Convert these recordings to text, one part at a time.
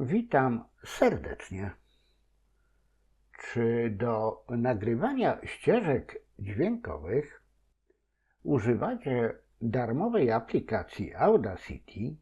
Witam serdecznie. Czy do nagrywania ścieżek dźwiękowych używacie darmowej aplikacji Audacity?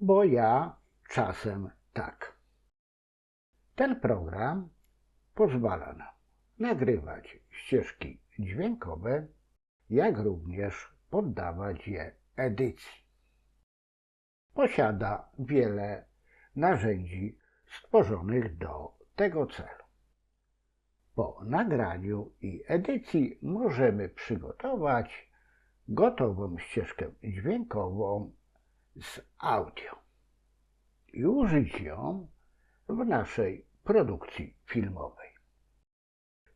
Bo ja czasem tak. Ten program pozwala nam nagrywać ścieżki dźwiękowe, jak również poddawać je edycji. Posiada wiele narzędzi stworzonych do tego celu. Po nagraniu i edycji możemy przygotować gotową ścieżkę dźwiękową z audio i użyć ją w naszej produkcji filmowej.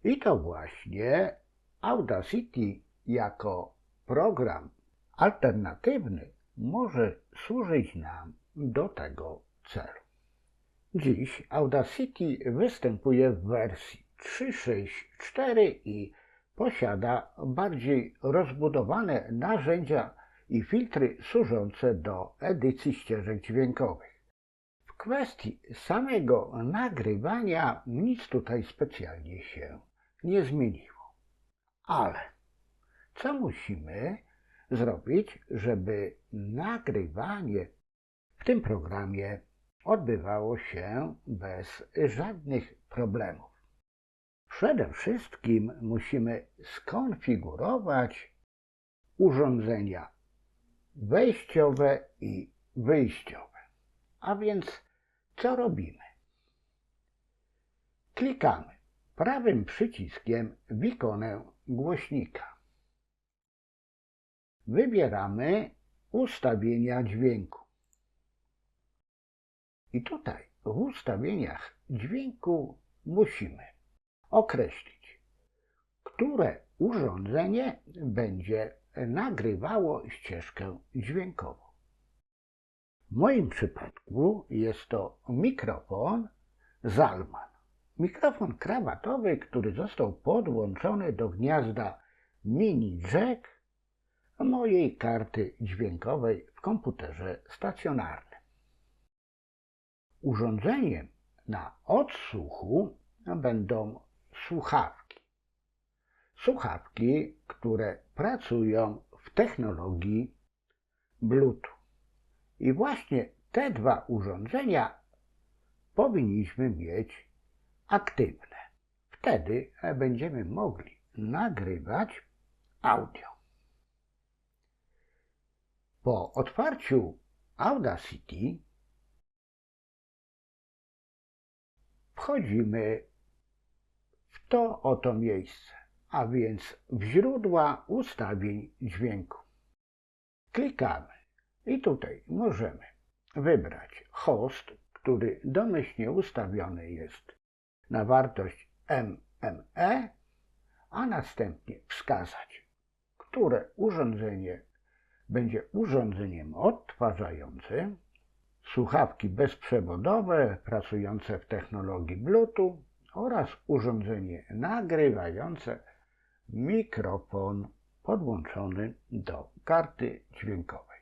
I to właśnie Audacity jako program alternatywny może służyć nam do tego celu. Dziś Audacity występuje w wersji 3.6.4 i posiada bardziej rozbudowane narzędzia i filtry służące do edycji ścieżek dźwiękowych. W kwestii samego nagrywania nic tutaj specjalnie się nie zmieniło. Ale co musimy zrobić, żeby nagrywanie w tym programie odbywało się bez żadnych problemów. Przede wszystkim musimy skonfigurować urządzenia wejściowe i wyjściowe. A więc co robimy? Klikamy prawym przyciskiem w ikonę głośnika. Wybieramy ustawienia dźwięku. I tutaj w ustawieniach dźwięku musimy określić, które urządzenie będzie nagrywało ścieżkę dźwiękową. W moim przypadku jest to mikrofon Zalman. Mikrofon krawatowy, który został podłączony do gniazda mini jack mojej karty dźwiękowej w komputerze stacjonarnym. Urządzeniem na odsłuchu będą słuchawki. Słuchawki, które pracują w technologii Bluetooth. I właśnie te dwa urządzenia powinniśmy mieć aktywne. Wtedy będziemy mogli nagrywać audio. Po otwarciu Audacity wchodzimy w to oto miejsce, a więc w źródła ustawień dźwięku. Klikamy i tutaj możemy wybrać host, który domyślnie ustawiony jest na wartość MME, a następnie wskazać, które urządzenie będzie urządzeniem odtwarzającym, słuchawki bezprzewodowe pracujące w technologii Bluetooth oraz urządzenie nagrywające mikrofon podłączony do karty dźwiękowej.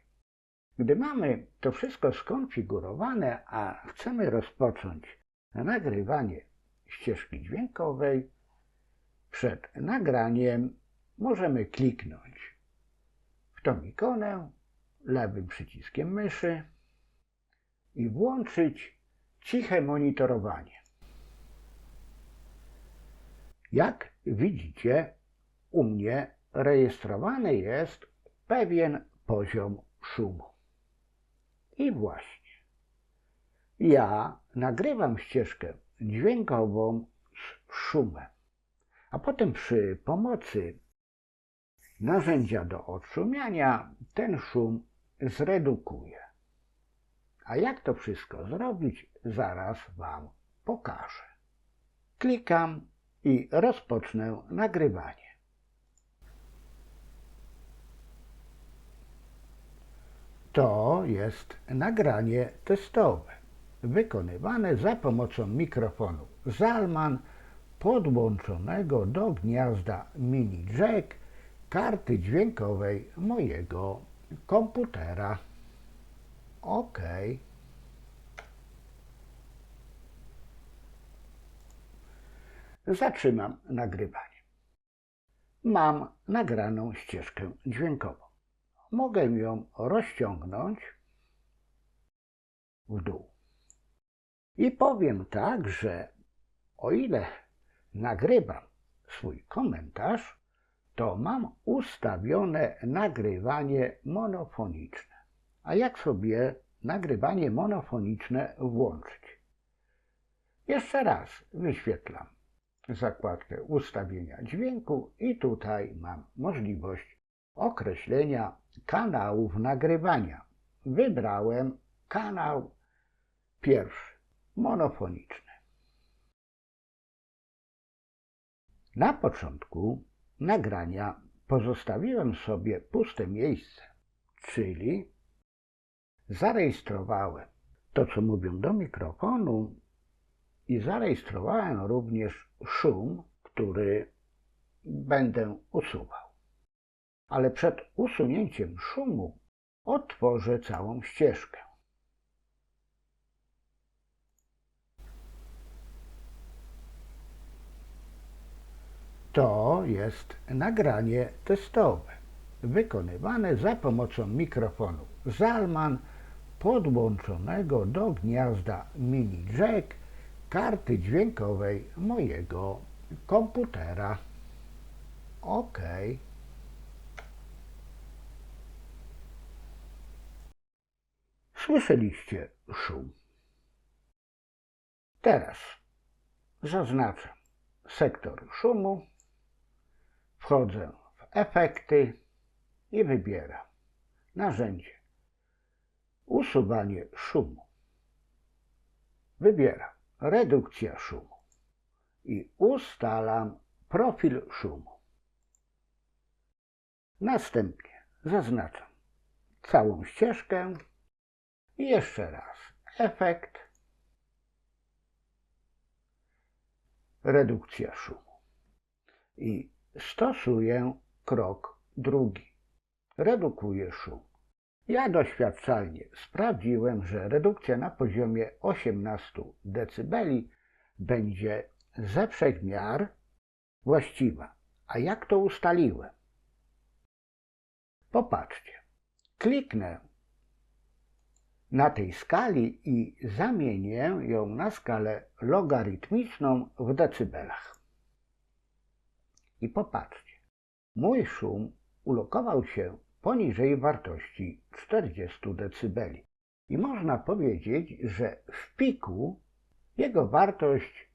Gdy mamy to wszystko skonfigurowane, a chcemy rozpocząć nagrywanie ścieżki dźwiękowej, przed nagraniem możemy kliknąć w tą ikonę lewym przyciskiem myszy i włączyć ciche monitorowanie. Jak widzicie, u mnie rejestrowany jest pewien poziom szumu. I właśnie, ja nagrywam ścieżkę dźwiękową z szumem, a potem przy pomocy narzędzia do odszumiania ten szum zredukuję. A jak to wszystko zrobić, zaraz Wam pokażę. Klikam i rozpocznę nagrywanie. To jest nagranie testowe, wykonywane za pomocą mikrofonu Zalman podłączonego do gniazda mini jack karty dźwiękowej mojego komputera. Okej. Okay. Zatrzymam nagrywanie. Mam nagraną ścieżkę dźwiękową. Mogę ją rozciągnąć w dół. I powiem tak, że o ile nagrywam swój komentarz, to mam ustawione nagrywanie monofoniczne. A jak sobie nagrywanie monofoniczne włączyć? Jeszcze raz wyświetlam zakładkę ustawienia dźwięku i tutaj mam możliwość określenia kanałów nagrywania. Wybrałem kanał pierwszy, monofoniczny. Na początku nagrania pozostawiłem sobie puste miejsce, czyli zarejestrowałem to, co mówią do mikrofonu i zarejestrowałem również szum, który będę usuwał. Ale przed usunięciem szumu otworzę całą ścieżkę. To jest nagranie testowe, wykonywane za pomocą mikrofonu Zalman podłączonego do gniazda mini jack karty dźwiękowej mojego komputera. OK. Słyszeliście szum. Teraz zaznaczam sektor szumu, wchodzę w efekty i wybieram narzędzie usuwanie szumu. Wybieram redukcja szumu i ustalam profil szumu. Następnie zaznaczam całą ścieżkę i jeszcze raz efekt, redukcja szumu i stosuję krok drugi. Redukuję szum. Ja doświadczalnie sprawdziłem, że redukcja na poziomie 18 dB będzie ze wszechmiar właściwa. A jak to ustaliłem? Popatrzcie. Kliknę na tej skali i zamienię ją na skalę logarytmiczną w decybelach. I popatrzcie. Mój szum ulokował się poniżej wartości 40 dB. I można powiedzieć, że w piku jego wartość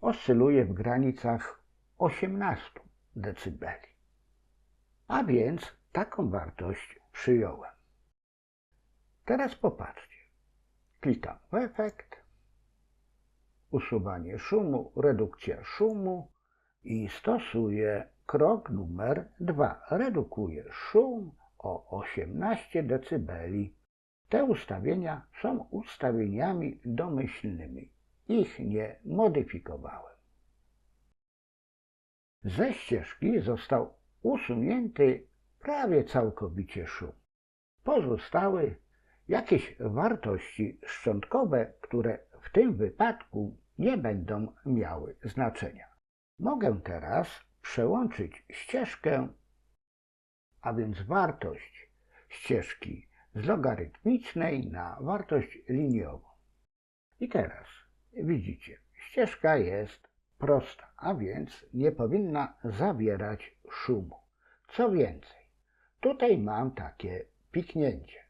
oscyluje w granicach 18 dB. A więc taką wartość przyjąłem. Teraz popatrzcie. Klikam w efekt, usuwanie szumu, redukcja szumu i stosuję krok numer 2. Redukuję szum o 18 dB. Te ustawienia są ustawieniami domyślnymi. Ich nie modyfikowałem. Ze ścieżki został usunięty prawie całkowicie szum. Pozostały jakieś wartości szczątkowe, które w tym wypadku nie będą miały znaczenia. Mogę teraz przełączyć ścieżkę a więc wartość ścieżki z logarytmicznej na wartość liniową. I teraz widzicie, ścieżka jest prosta, a więc nie powinna zawierać szumu. Co więcej, tutaj mam takie piknięcie.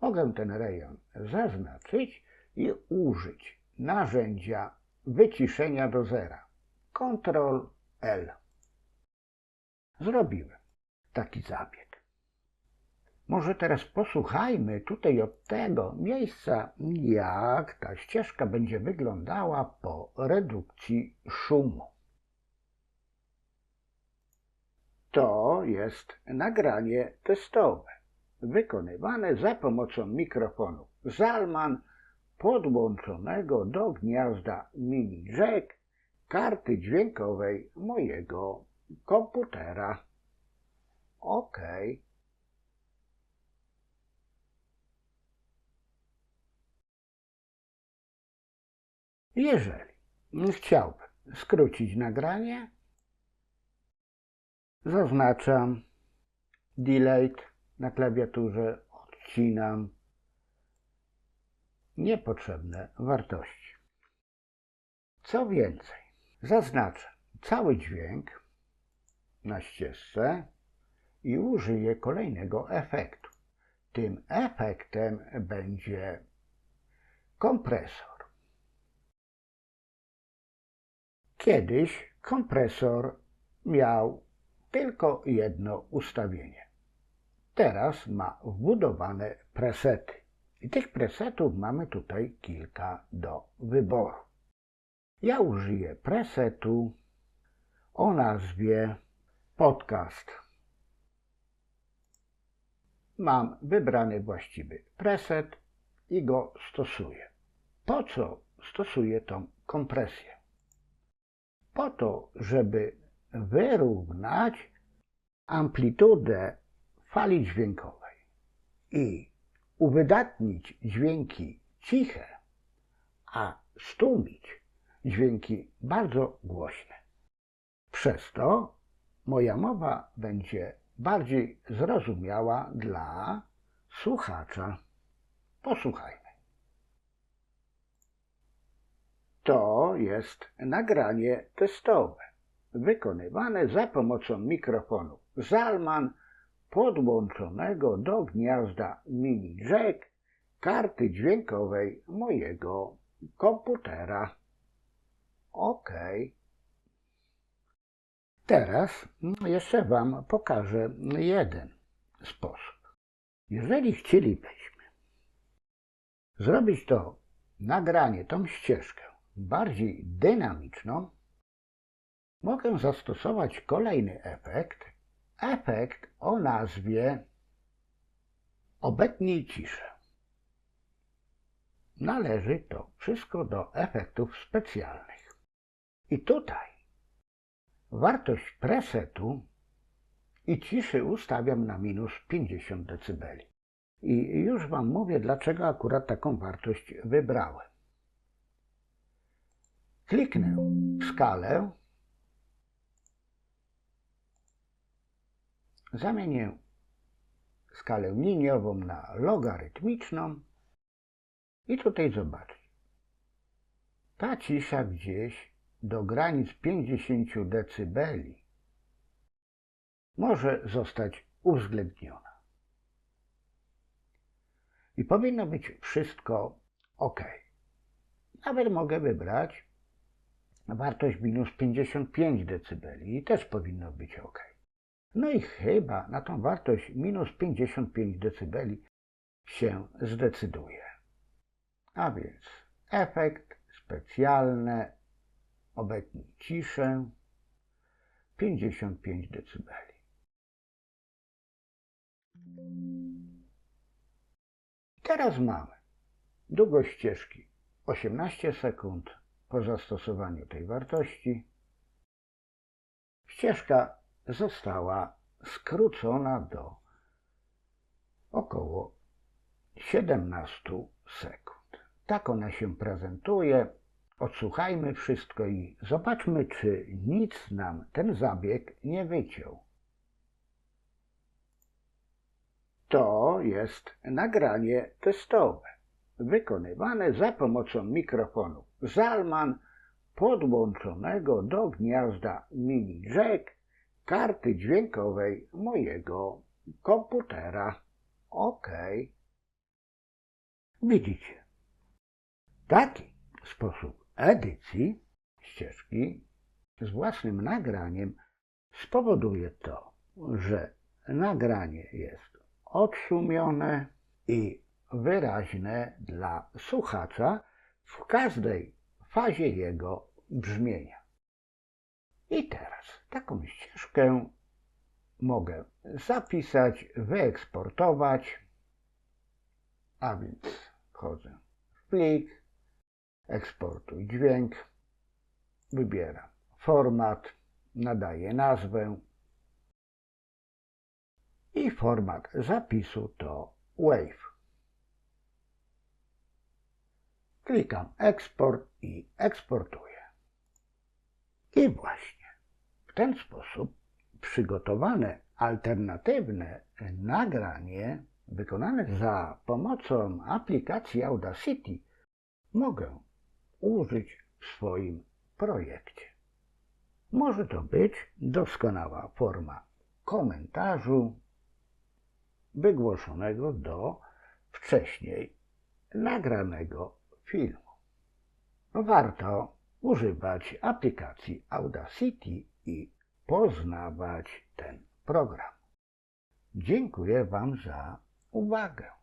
Mogę ten rejon zaznaczyć i użyć narzędzia wyciszenia do zera. Ctrl L. Zrobiłem taki zabieg. Może teraz posłuchajmy tutaj od tego miejsca, jak ta ścieżka będzie wyglądała po redukcji szumu. To jest nagranie testowe, wykonywane za pomocą mikrofonu Zalman podłączonego do gniazda mini jack karty dźwiękowej mojego komputera. OK. Jeżeli chciałbym skrócić nagranie, zaznaczam delete na klawiaturze, odcinam niepotrzebne wartości. Co więcej, zaznaczę cały dźwięk na ścieżce i użyję kolejnego efektu. Tym efektem będzie kompresor. Kiedyś kompresor miał tylko jedno ustawienie. Teraz ma wbudowane presety. I tych presetów mamy tutaj kilka do wyboru. Ja użyję presetu o nazwie podcast. Mam wybrany właściwy preset i go stosuję. Po co stosuję tą kompresję? Po to, żeby wyrównać amplitudę fali dźwiękowej i uwydatnić dźwięki ciche, a stłumić dźwięki bardzo głośne. Przez to moja mowa będzie bardziej zrozumiała dla słuchacza. Posłuchajmy. To jest nagranie testowe, wykonywane za pomocą mikrofonu Zalman podłączonego do gniazda mini jack karty dźwiękowej mojego komputera. OK. Teraz jeszcze Wam pokażę jeden sposób. Jeżeli chcielibyśmy zrobić to nagranie, tą ścieżkę bardziej dynamiczną, mogę zastosować kolejny efekt, efekt o nazwie obetnij ciszę. Należy to wszystko do efektów specjalnych. I tutaj wartość presetu i ciszy ustawiam na minus 50 dB. I już Wam mówię, dlaczego akurat taką wartość wybrałem. Kliknę w skalę Zamienię skalę liniową na logarytmiczną i tutaj zobaczcie. Ta cisza gdzieś do granic 50 dB może zostać uwzględniona. I powinno być wszystko ok. Nawet mogę wybrać wartość minus 55 dB i też powinno być ok. No i chyba na tą wartość minus 55 dB się zdecyduje. A więc efekt specjalny, obecnie ciszę 55 dB. Teraz mamy długość ścieżki 18 sekund po zastosowaniu tej wartości. Ścieżka została skrócona do około 17 sekund. Tak ona się prezentuje. Odsłuchajmy wszystko i zobaczmy, czy nic nam ten zabieg nie wyciął. To jest nagranie testowe, wykonywane za pomocą mikrofonu Zalman podłączonego do gniazda mini jack karty dźwiękowej mojego komputera. OK. Widzicie, taki sposób edycji ścieżki z własnym nagraniem spowoduje to, że nagranie jest odszumione i wyraźne dla słuchacza w każdej fazie jego brzmienia. I teraz taką ścieżkę mogę zapisać, wyeksportować, a więc wchodzę w plik, eksportuj dźwięk, wybieram format, nadaję nazwę i format zapisu to WAV. Klikam eksport i eksportuję. I właśnie w ten sposób przygotowane alternatywne nagranie wykonane za pomocą aplikacji Audacity mogę użyć w swoim projekcie. Może to być doskonała forma komentarzu wygłoszonego do wcześniej nagranego filmu. Warto używać aplikacji Audacity i poznawać ten program. Dziękuję Wam za uwagę.